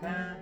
time.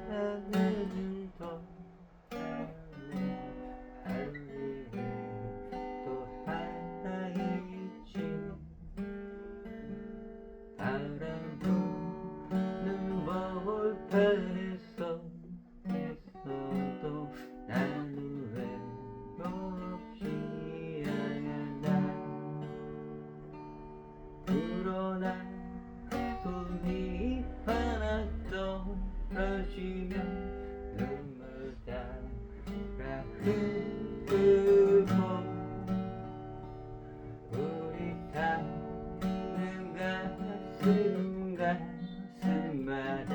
떨어지면 눈물 따라 흐르고 우리 담는 가슴 가슴마다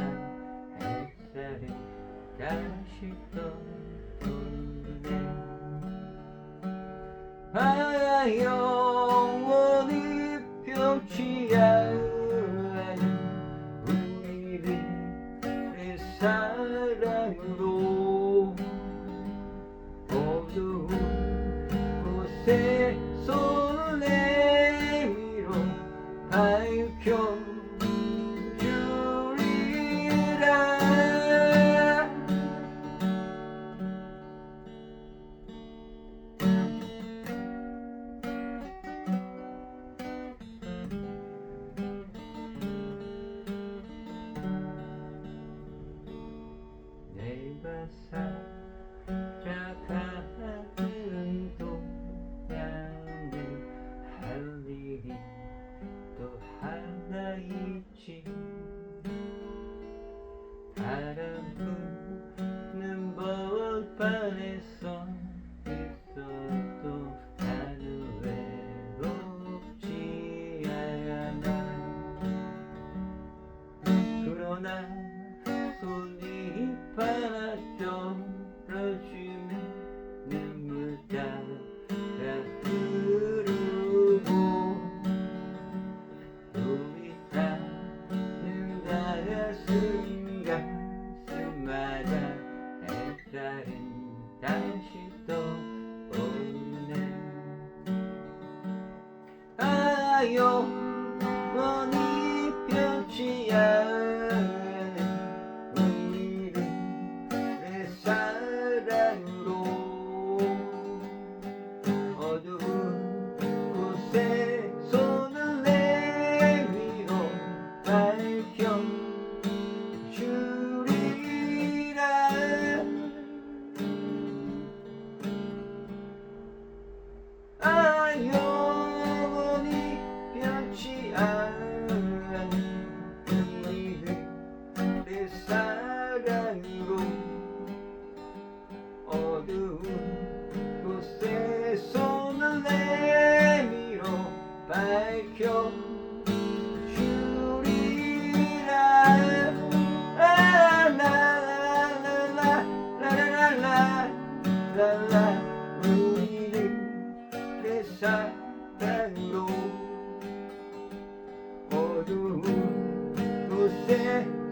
햇살이 다시 떠오르네. 아요 Mm-hmm. 없이 바람 부는 법안에서 있어도 나도 외롭지 않아. 그러나 有 사랑으로 어두운 곳에 손을 내밀어 밝혀 사랑으로 어두운 곳에